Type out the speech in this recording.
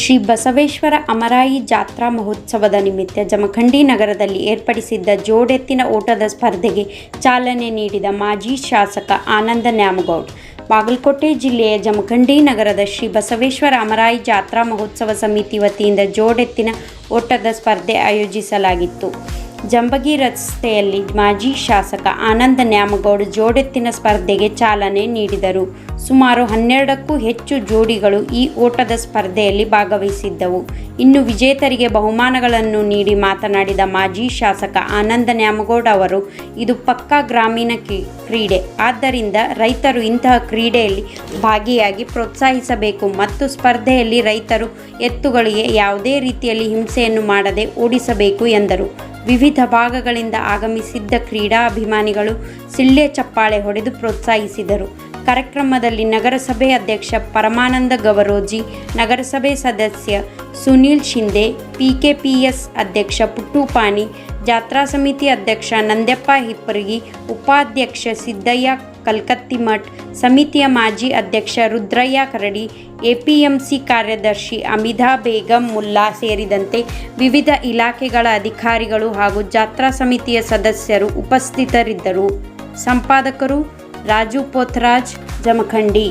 ಶ್ರೀ ಬಸವೇಶ್ವರ ಅಮರಾಯಿ ಜಾತ್ರಾ ಮಹೋತ್ಸವದ ನಿಮಿತ್ತ ಜಮಖಂಡಿ ನಗರದಲ್ಲಿ ಏರ್ಪಡಿಸಿದ್ದ ಜೋಡೆತ್ತಿನ ಓಟದ ಸ್ಪರ್ಧೆಗೆ ಚಾಲನೆ ನೀಡಿದ ಮಾಜಿ ಶಾಸಕ ಆನಂದ ನ್ಯಾಮಗೌಡ್. ಬಾಗಲಕೋಟೆ ಜಿಲ್ಲೆಯ ಜಮಖಂಡಿ ನಗರದ ಶ್ರೀ ಬಸವೇಶ್ವರ ಅಮರಾಯಿ ಜಾತ್ರಾ ಮಹೋತ್ಸವ ಸಮಿತಿ ವತಿಯಿಂದ ಜೋಡೆತ್ತಿನ ಓಟದ ಸ್ಪರ್ಧೆ ಆಯೋಜಿಸಲಾಗಿತ್ತು. ಜಂಬಗಿ ರಸ್ತೆಯಲ್ಲಿ ಮಾಜಿ ಶಾಸಕ ಆನಂದ ನ್ಯಾಮಗೌಡ ಜೋಡೆತ್ತಿನ ಸ್ಪರ್ಧೆಗೆ ಚಾಲನೆ ನೀಡಿದರು. ಸುಮಾರು ಹನ್ನೆರಡಕ್ಕೂ ಹೆಚ್ಚು ಜೋಡಿಗಳು ಈ ಓಟದ ಸ್ಪರ್ಧೆಯಲ್ಲಿ ಭಾಗವಹಿಸಿದ್ದವು. ಇನ್ನು ವಿಜೇತರಿಗೆ ಬಹುಮಾನಗಳನ್ನು ನೀಡಿ ಮಾತನಾಡಿದ ಮಾಜಿ ಶಾಸಕ ಆನಂದ ನ್ಯಾಮಗೌಡ ಅವರು, ಇದು ಪಕ್ಕಾ ಗ್ರಾಮೀಣ ಕ್ರೀಡೆ. ಆದ್ದರಿಂದ ರೈತರು ಇಂತಹ ಕ್ರೀಡೆಯಲ್ಲಿ ಭಾಗಿಯಾಗಿ ಪ್ರೋತ್ಸಾಹಿಸಬೇಕು ಮತ್ತು ಸ್ಪರ್ಧೆಯಲ್ಲಿ ರೈತರು ಎತ್ತುಗಳಿಗೆ ಯಾವುದೇ ರೀತಿಯಲ್ಲಿ ಹಿಂಸೆಯನ್ನು ಮಾಡದೆ ಓಡಿಸಬೇಕು ಎಂದರು. ವಿವಿಧ ಭಾಗಗಳಿಂದ ಆಗಮಿಸಿದ್ದ ಕ್ರೀಡಾಭಿಮಾನಿಗಳು ಸಿಳ್ಳೆ ಚಪ್ಪಾಳೆ ಹೊಡೆದು ಪ್ರೋತ್ಸಾಹಿಸಿದರು. ಕಾರ್ಯಕ್ರಮದಲ್ಲಿ ನಗರಸಭೆ ಅಧ್ಯಕ್ಷ ಪರಮಾನಂದ ಗವರೋಜಿ, ನಗರಸಭೆ ಸದಸ್ಯ ಸುನೀಲ್ ಶಿಂದೆ, ಪಿಕೆಪಿಎಸ್ ಅಧ್ಯಕ್ಷ ಪುಟ್ಟುಪಾನಿ, ಜಾತ್ರಾ ಸಮಿತಿ ಅಧ್ಯಕ್ಷ ನಂದ್ಯಪ್ಪ ಹಿಪ್ಪರಗಿ, ಉಪಾಧ್ಯಕ್ಷ ಸಿದ್ದಯ್ಯ ಕಲ್ಕತ್ತಿಮಠ್ ಸಮಿತಿಯ ಮಾಜಿ ಅಧ್ಯಕ್ಷ ರುದ್ರಯ್ಯ ಕರಡಿ, ಎಪಿಎಂಸಿ ಕಾರ್ಯದರ್ಶಿ ಅಮಿದಾ ಬೇಗಂ ಮುಲ್ಲಾ ಸೇರಿದಂತೆ ವಿವಿಧ ಇಲಾಖೆಗಳ ಅಧಿಕಾರಿಗಳು ಹಾಗೂ ಜಾತ್ರಾ ಸಮಿತಿಯ ಸದಸ್ಯರು ಉಪಸ್ಥಿತರಿದ್ದರು. ಸಂಪಾದಕರು ರಾಜು ಪೋಥರಾಜ್ ಜಮಖಂಡಿ.